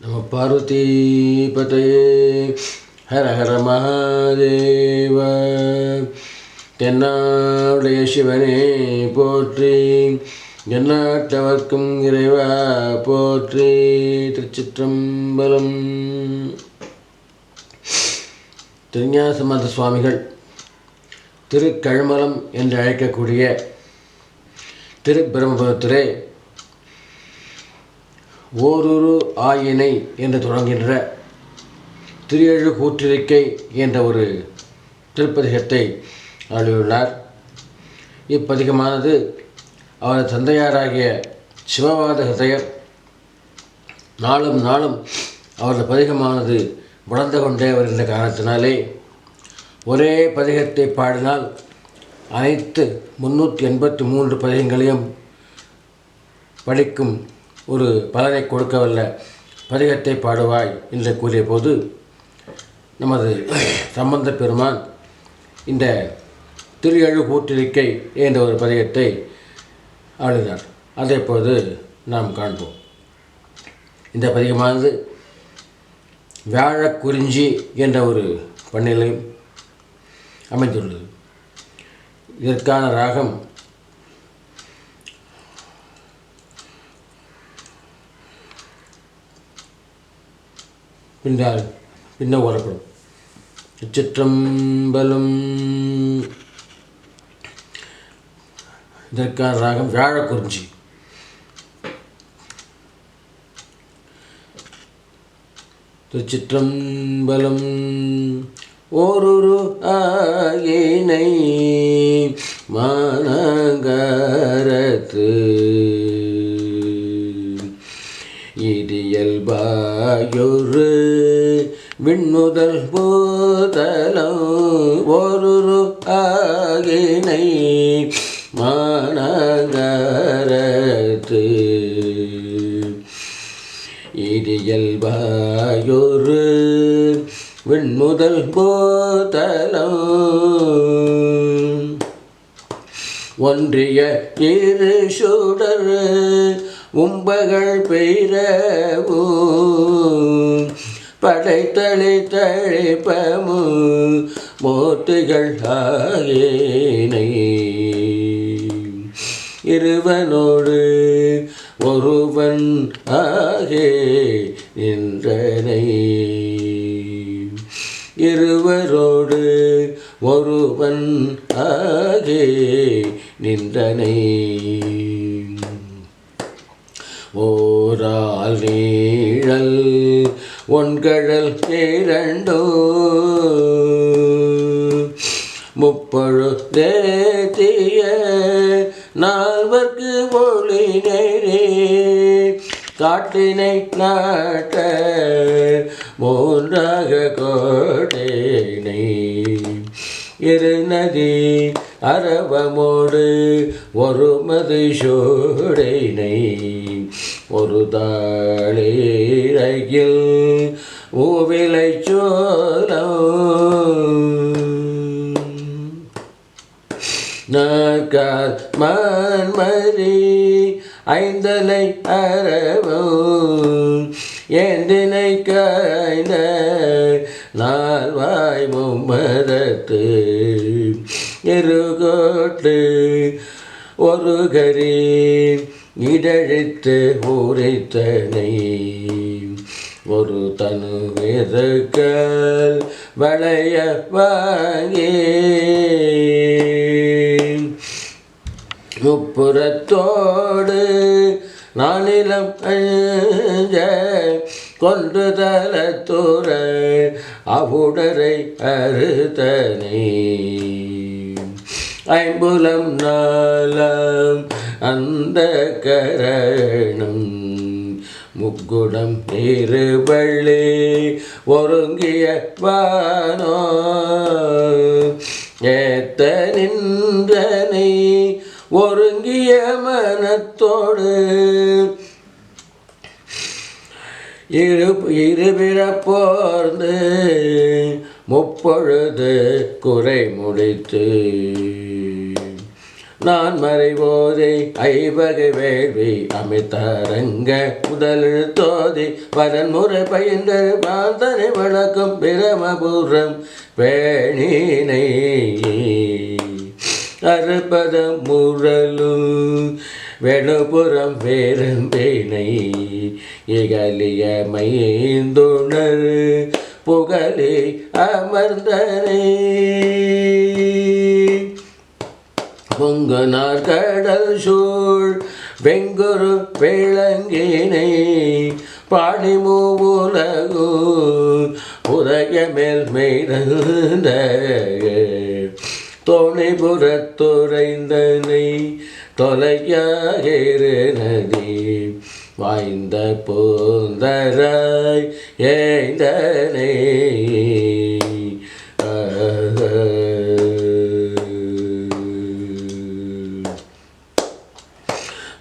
நம பார்வதி பதையே ஹர ஹர மகாதேவ தென்னாவுடைய சிவனே போற்றி எந்நாட்டவர்க்கும் இறைவா போற்றி திருச்சிற்றம்பலம் திருஞாசமத சுவாமிகள் திருக்கழுமலம் என்று அழைக்கக்கூடிய திருப்பிரமபுரத்திலே ஓரொரு ஆயினை என்று தொடங்குகின்ற திரியழு கூற்றிருக்கை என்ற ஒரு திருப்பதிகத்தை அருளியுள்ளார். இப்பதிகமானது அவரது தந்தையாராகிய சிவவாத ஹிருதயர். நாளும் நாளும் அவரது பதிகமானது வளர்ந்து கொண்டே வருகின்ற காரணத்தினாலே ஒரே பதிகத்தை பாடினால் அனைத்து முன்னூற்றி எண்பத்தி மூன்று பதிகங்களையும் படிக்கும் ஒரு பலனை கொடுக்கவல்ல பதிகத்தை பாடுவாய் என்று கூறிய போது நமது சம்பந்த பெருமான் இந்த திரு எழு கூற்றிருக்கை என்ற ஒரு பதிகத்தை ஆளுகிறார். அதை இப்போது நாம் காண்போம். இந்த பதிகமானது வியாழக்குறிஞ்சி என்ற ஒரு பண்ணிலையும் அமைந்துள்ளது. இதற்கான ராகம் பின்னால் பின்ன ஓரப்படும். சிற்றம்பலம் இதற்கான ராகம் வியாழக்குறிஞ்சி. திருச்சிற்றம்பலம் ஓரொரு ஆயினை மாநகரத்து. இதியல்பாயொரு விண்முதல் பூதலம் ஒரு ஆகினை மாநகரத்து இயல்பாயொரு விண்முதல் போதலம் ஒன்றிய இரு சுடர் உம்பகள் பெய்ரவும் படைத்தளி தழைப்பமு மோத்துகள் ஆகினை. இருவனோடு ஒருவன் ஆகே நின்றனை. இருவரோடு ஒருவன் ஆகே நின்றனை. ஓரால் நீழல் ஒன்கழல் இரண்டோ முப்பொழுதேத்திய நால்வர்க்கு மொழி நேரே. காட்டினை நாட்ட மூன்றாக கோட்டினை. இரு நதி அரவமோடு ஒரு மது சோடைனை ஒரு தாளீரையில் ஊவிலை சோலம். மான்மரி ஐந்தலை அறவும் ஏந்தினை காய்ந்த நால்வாய் மும்மரத்து இருகோட்டு ஒரு கரி இடழித்து ஊரைத்தனை ஒரு தனு எதற்கால் வளைய வாங்கே. முப்புறத்தோடு நானிலம் அஞ்ச கொண்டு தலத்துற அவுடரை அறுத்தனே. ஐம்புலம் நாளம் அந்த கரணம். முக்குடம் இருபள்ளி ஒருங்கிய வானோ. ஏத்த நின்றனை ஒருங்கிய மனத்தோடு. இரு இருபிறப்போர்ந்து முப்பொழுது குறை முடித்து. நான் மறைவோரை ஐவகை வேள்வி அமைத்தாரங்க முதலில் தோதி பரன்முறை பயின்ற பாந்தனை வழக்கம் பிரமபுரம் வேணினை அறுபதம் முரலும் வெணுபுறம் வேறும்பேனை இகலிய மைந்துணர் புகழே அமர்ந்தனே. பொங்கு நாற்கடல் சூழ் வெங்குரு விளங்கினை பாடி மூலகு உதய மேல் மேய்ந்த தோணிபுறத்துறைந்தனை தொலையாகிரு நதி வாய்ந்த பூந்தராய் ஏந்தனே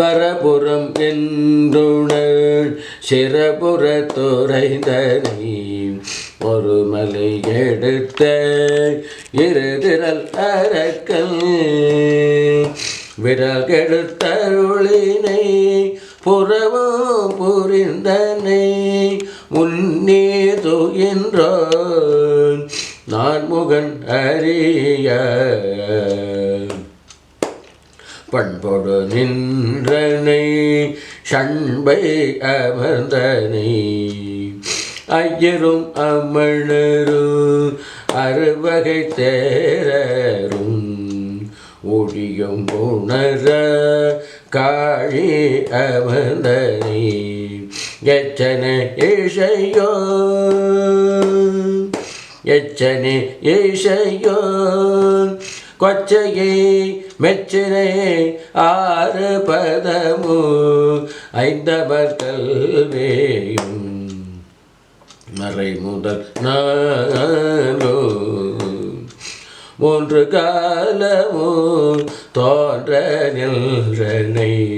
வரபுறம் என்றுணர் சிறபுற துறைந்தனை ஒரு மலை எடுத்த இருதிரல் அரக்கல் விரல் கெடுத்தருளினை புறவும் புரிந்தனை முன்னே துயின்றோன் நான் முகன் அறிய பண்பொடு நின்றனை சண்பை அமர்ந்தனை. ஐயரும் அமணரும் அறுவகை தேரரும் ஒடியும் உணர காழி அமர்ந்தனை. எச்சனை இசையோ எச்சனை இசையோ கொச்சையை மெச்சினை ஆறு பதமு ஐந்தவர் கல்வேயும் மறை முதல் நாளோ மூன்று காலமோ தோன்ற நின்றனை.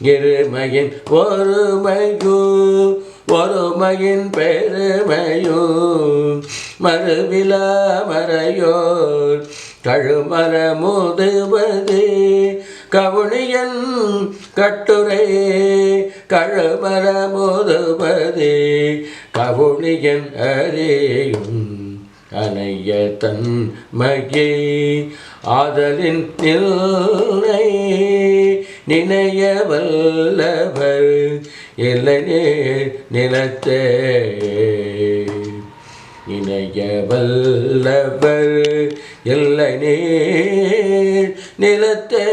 இருமையின் ஒருமையும் ஒருமையின் பெருமையும் மறுவிழா மறையோர் கழுமர மோதுவது கவுனியன் கட்டுரை. கழுமர மோதுவது கவுனியன் அறியும் அனைய தன்மையே ஆதலின் நிலை நினைய வல்லவர். இல்லை நிலத்தே இணைய வல்லவர் இல்லை நீர் நிலத்தே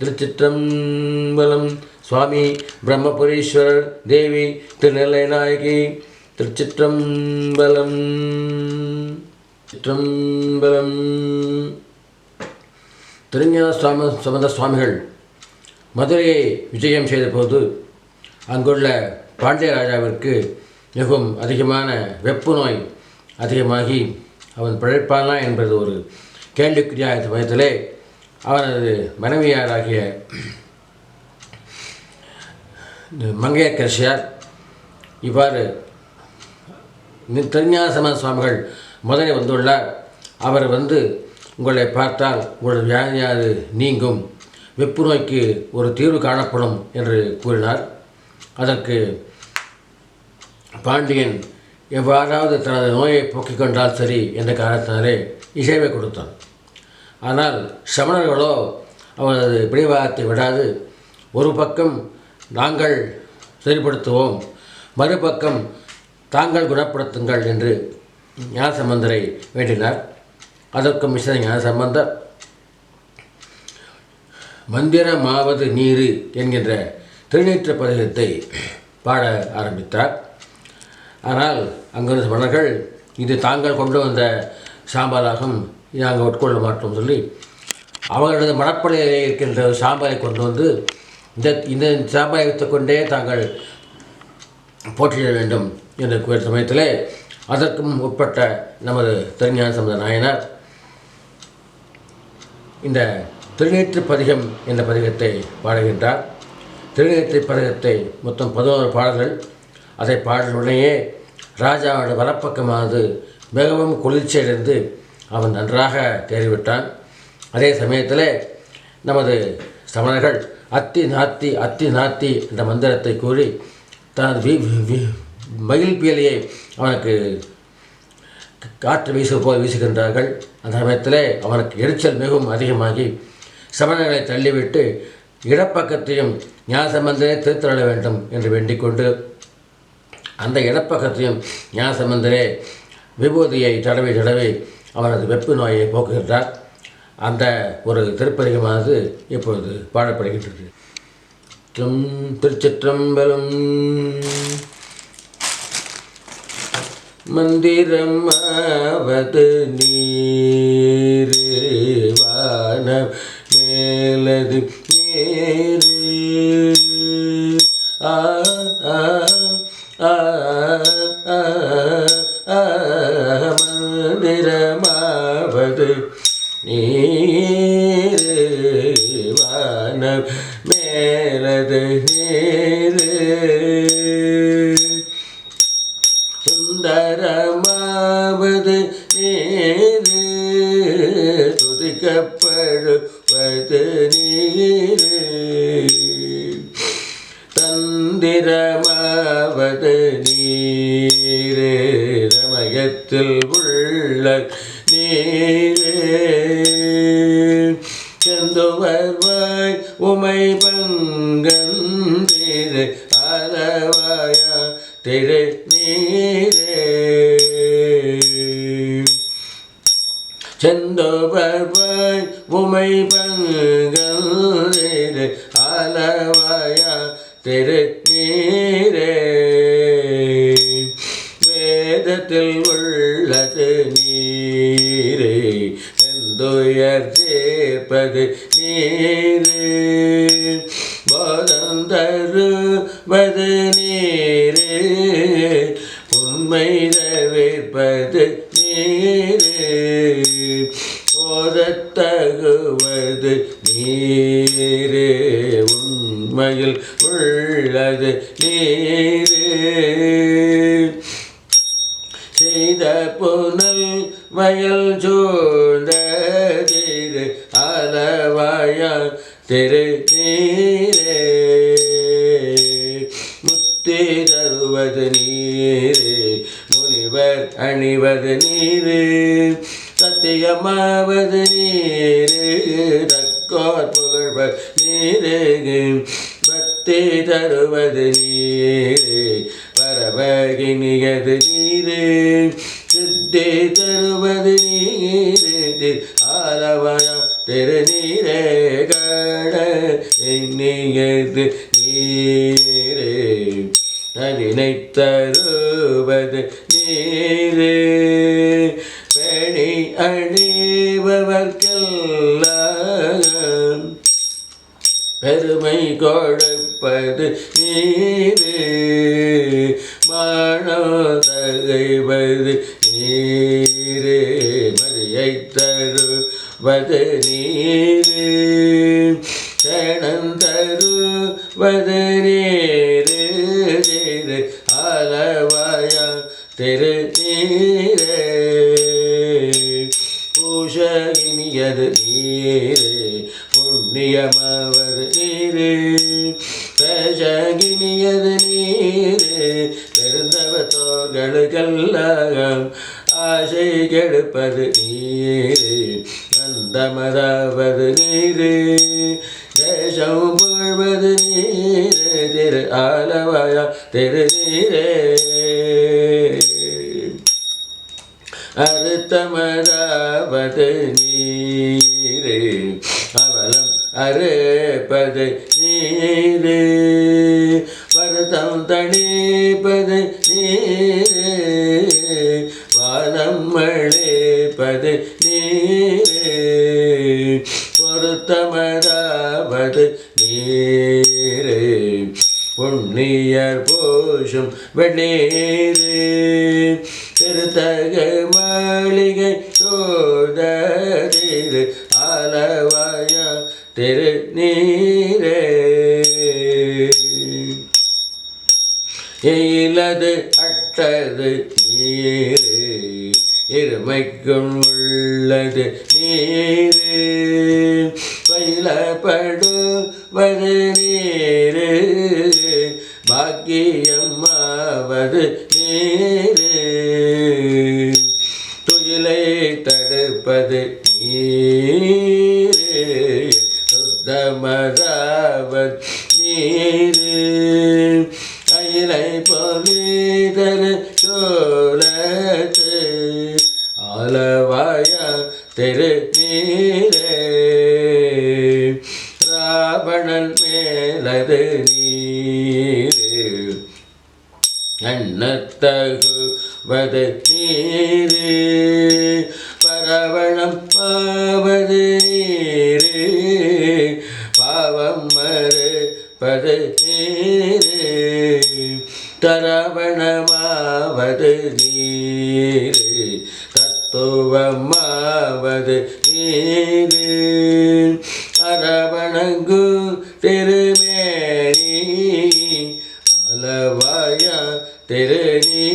திருச்சிற்றம்பலம் சுவாமி பிரம்மபுரீஸ்வரர் தேவி திருநெல்லை நாயகி திருச்சிற்றம்பலம் சிற்றம்பலம் திருஞான சுவாமி சுமந்த சுவாமிகள் மதுரையை விஜயம் செய்தபோது அங்குள்ள பாண்டிய ராஜாவிற்கு மிகவும் அதிகமான வெப்பு நோய் அதிகமாகி அவன் பிழைப்பானா என்பது ஒரு கேள்விக்குறியாக வயதிலே அவனது மனைவியாராகிய மங்கையக்கரசியார் இவ்வாறு திருஞான சுவாமிகள் முதலில் வந்துள்ளார். அவர் வந்து உங்களை பார்த்தால் உங்கள் வியாதியாது நீங்கும். வெப்பு நோய்க்கு ஒரு தீர்வு காணப்படும் என்று கூறினார். அதற்கு பாண்டியன் எவ்வாறாவது தனது நோயை போக்கிக் கொண்டால் சரி என்ற காரணத்தினாலே இசைவை கொடுத்தான். ஆனால் சமணர்களோ அவரது பிடிவாதத்தை விடாது. ஒரு பக்கம் நாங்கள் சரிப்படுத்துவோம் மறுபக்கம் தாங்கள் குணப்படுத்துங்கள் என்று ஞானசம்பந்தரை வேண்டினார். அதற்கும் மிஸ்ர ஞானசம்பந்தர் மந்திரமாவது நீரு என்கின்ற திருநீற்ற பதிகத்தை பாட ஆரம்பித்தார். ஆனால் அங்கிருந்த மன்னர்கள் இது தாங்கள் கொண்டு வந்த சாம்பலாகும் நாங்கள் உட்கொள்ள மாட்டோம் சொல்லி அவர்களது மணப்படையிலே இருக்கின்ற சாம்பலை கொண்டு வந்து இந்த இந்த சாம்பலை வைத்துக்கொண்டே தாங்கள் போற்றிட வேண்டும் என்று கூறிய சமயத்திலே அதற்கும் உட்பட்ட நமது திருஞான சம்பந்த நாயனார் இந்த திருநேற்று பதிகம் என்ற பதிகத்தை பாடுகின்றார். திருநேற்று பதிகத்தை மொத்தம் பதினோரு பாடல்கள். அதை பாடலுடனேயே ராஜாவோட வலப்பக்கமானது மிகவும் குளிர்ச்சியடைந்து அவன் நன்றாக தேறிவிட்டான். அதே சமயத்தில் நமது சமணர்கள் அத்தி நாத்தி அத்தி நாத்தி என்ற மந்திரத்தை கூறி தனது வி வி- வி- மயில் பியலையை அவனுக்கு காற்று வீச போல் வீசுகின்றார்கள். அந்த சமயத்தில் அவனுக்கு எரிச்சல் மிகவும் அதிகமாகி சமணங்களை தள்ளிவிட்டு இடப்பக்கத்தையும் ஞானசம்பந்தனை திருத்தள்ள வேண்டும் என்று வேண்டிக்கொண்டு அந்த இடப்பக்கத்தையும் ஞானசம்பந்தரே விபூதியை தடவி தடவி அவனது வெப்பு நோயை போக்குகின்றார். அந்த ஒரு திருப்பதிகமானது இப்பொழுது பாடப்படுகின்றது. திரும் திருச்சிற்றம்பலம் மந்திரமாவது நீரு வான மேலது நேரு. ஆ ஆ ஆ ஆ, நீரே செந்துவர்வாய் உமை பங்கந்திரு அளவாயா திரு நீரே. செந்து வருவாய் உமை பங்கந்திரு அளவாயா திரு சேர்ப்பது நீரு. போதம் தருவது நீரு. உண்மை தவிர்ப்பது நீரு. போதத்தகுவது நீரு. உண்மையில் உள்ளது நீரு. செய்த புனல் வயல் சூழ்ந்த அளவாயா திரு நீரே. முத்தி நீரே முனிவர் அணிவது நீரே. சத்தியமாவது நீரே தக்கோர் புகழ்வர் நீரே. பக்தி தருவது நீரே பரவகினியது நீரே. சித்தி தருவது நீரே திரு திருநீரே திரு நீரே. எண்ணியது நீரே அவினை தருவது நீரே. பெணி அணிபவர்க்கெல்லாம் பெருமை கொடுப்பது நீரே. மாணவதைவது நீ தருவது நீரே சரணம் தருவது நீரே திரு அளவாயா திரு நீரே பூஷகினியது நீரே. புண்ணியமாவது நீரே பேஷகினியது நீரே பெருந்தவத்தோர்களுக்கெல்லாம் ஆசை கெடுப்பது நீரே. அந்தமதாவது நீரே தேசம் முழுவது நீரே திரு ஆலவாயா திரு நீரே. அறுத்தமதாவது நீரே அவலம் அறுப்பது நீரே. வருத்தம் தனி நீரே இருமைக்கும் உள்ளது நீரு. பயிலப்படுவது நீரு பாக்கியம்மாவது நீரே. துயிலை தடுப்பது நீரே சுத்தமதாவது நீரு. தெரு நீரே ராவணன் மேலது நீரு. எண்ணத்தகுவது நீரு பரவணம் பாவது நீரு. பாவம் மறு பது நீரு தரவணமாவது நீ தத்துவமாவது நீரு அரவணங்கு திருமேனி அளவாய திருநீ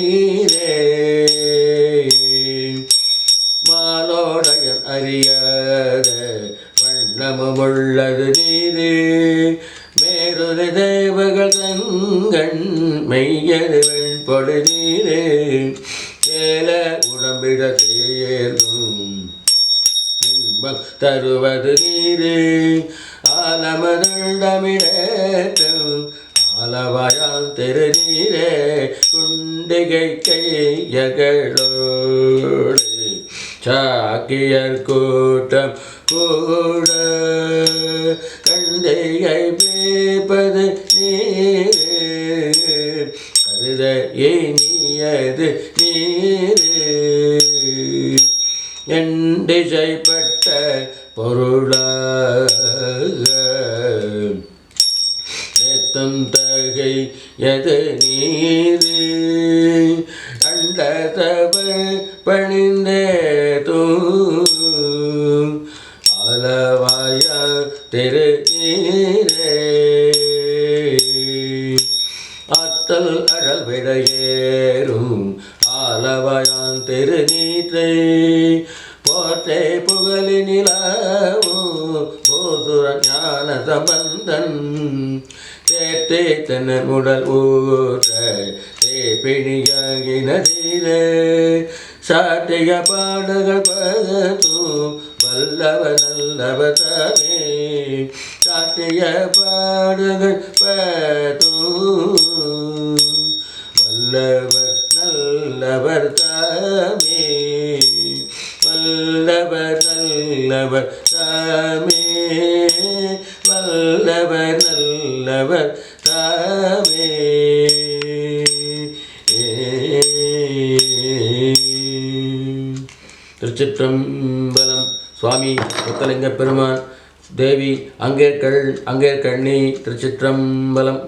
குண்டிகை கையகளோடு சாக்கியர் கூட்டம் கூட கண்டிகை பேப்பது நீரு. கருத ஏனியது நீரு. என் திசைப்பட்ட எது நீர் அண்டதவ பணி தன்னன் உடல் ஊற்ற பிணியாகினதிலே நதியிலே சாட்டிய பாடல்கள் வல்லவ நல்லவ தாமே சாட்டிய பாடல்கள் பதும் வல்லவர் நல்லவர் தாமே வல்லவர் நல்லவர் தாமே வல்லவர் நல்லவர் திருச்சிற்றம்பலம் சுவாமி முத்தலிங்க பெருமான் தேவி அங்கேற்கள் அங்கேற்கண்ணி திருச்சிற்றம்பலம்